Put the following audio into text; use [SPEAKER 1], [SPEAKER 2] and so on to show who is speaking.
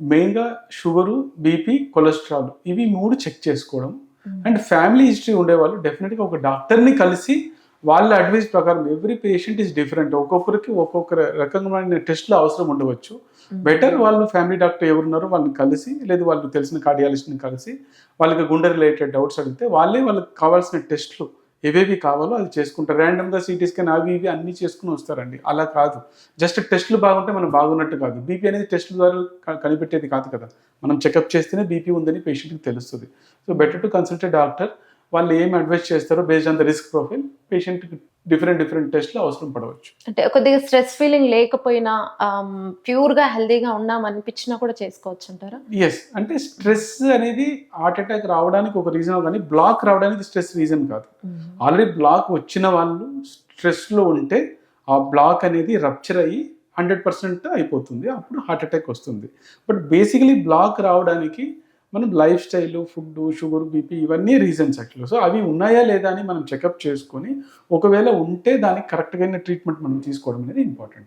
[SPEAKER 1] మెయిన్గా sugar BP cholesterol ఇవి మూడు చెక్ చేసుకోవడం. అండ్ ఫ్యామిలీ హిస్టరీ ఉండేవాళ్ళు డెఫినెట్గా ఒక డాక్టర్ని కలిసి వాళ్ళ అడ్వైస్ ప్రకారం ఎవ్రీ పేషెంట్ ఈస్ డిఫరెంట్. ఒక్కొక్కరికి ఒక్కొక్క రకమైన టెస్ట్లు అవసరం ఉండవచ్చు. బెటర్ వాళ్ళు ఫ్యామిలీ డాక్టర్ ఎవరున్నారో వాళ్ళని కలిసి లేదు వాళ్ళు తెలిసిన కార్డియాలజిస్ట్ని కలిసి వాళ్ళకి గుండె రిలేటెడ్ డౌట్స్ అడిగితే వాళ్ళే వాళ్ళకి కావాల్సిన టెస్ట్లు ఏవేవి కావాలో అది చేసుకుంటారు. ర్యాండమ్గా సిటీ స్కాన్ అవి ఇవి అన్నీ చేసుకుని వస్తారండి. అలా కాదు. జస్ట్ టెస్ట్లు బాగుంటే మనం బాగున్నట్టు కాదు. బీపీ అనేది టెస్ట్ ద్వారా కనిపెట్టేది కాదు కదా. మనం చెకప్ చేస్తేనే బీపీ ఉందని పేషెంట్కి తెలుస్తుంది. So better to consult doctor వాళ్ళు ఏం అడ్వైస్ చేస్తారో based on the risk profile పేషెంట్కి డిఫరెంట్ డిఫరెంట్ టెస్ట్లు అవసరం పడవచ్చు.
[SPEAKER 2] అంటే కొద్దిగా స్ట్రెస్ ఫీలింగ్ లేకపోయినా ప్యూర్గా హెల్దీగా ఉన్నాం అనిపించినా కూడా చేసుకోవచ్చు అంటారా?
[SPEAKER 1] ఎస్ అంటే స్ట్రెస్ అనేది హార్ట్ అటాక్ రావడానికి ఒక రీజన్ కానీ బ్లాక్ రావడానికి స్ట్రెస్ రీజన్ కాదు. ఆల్రెడీ బ్లాక్ వచ్చిన వాళ్ళు స్ట్రెస్లో ఉంటే ఆ బ్లాక్ అనేది రప్చర్ అయ్యి హండ్రెడ్ పర్సెంట్ అయిపోతుంది. అప్పుడు హార్ట్ అటాక్ వస్తుంది. బట్ బేసికలీ బ్లాక్ రావడానికి మనం lifestyle food sugar BP ఇవన్నీ రీజన్స్ యాక్చువల్గా సో అవి ఉన్నాయా లేదా అని మనం చెకప్ చేసుకొని ఒకవేళ ఉంటే దానికి కరెక్ట్గా ట్రీట్మెంట్ మనం తీసుకోవడం అనేది ఇంపార్టెంట్.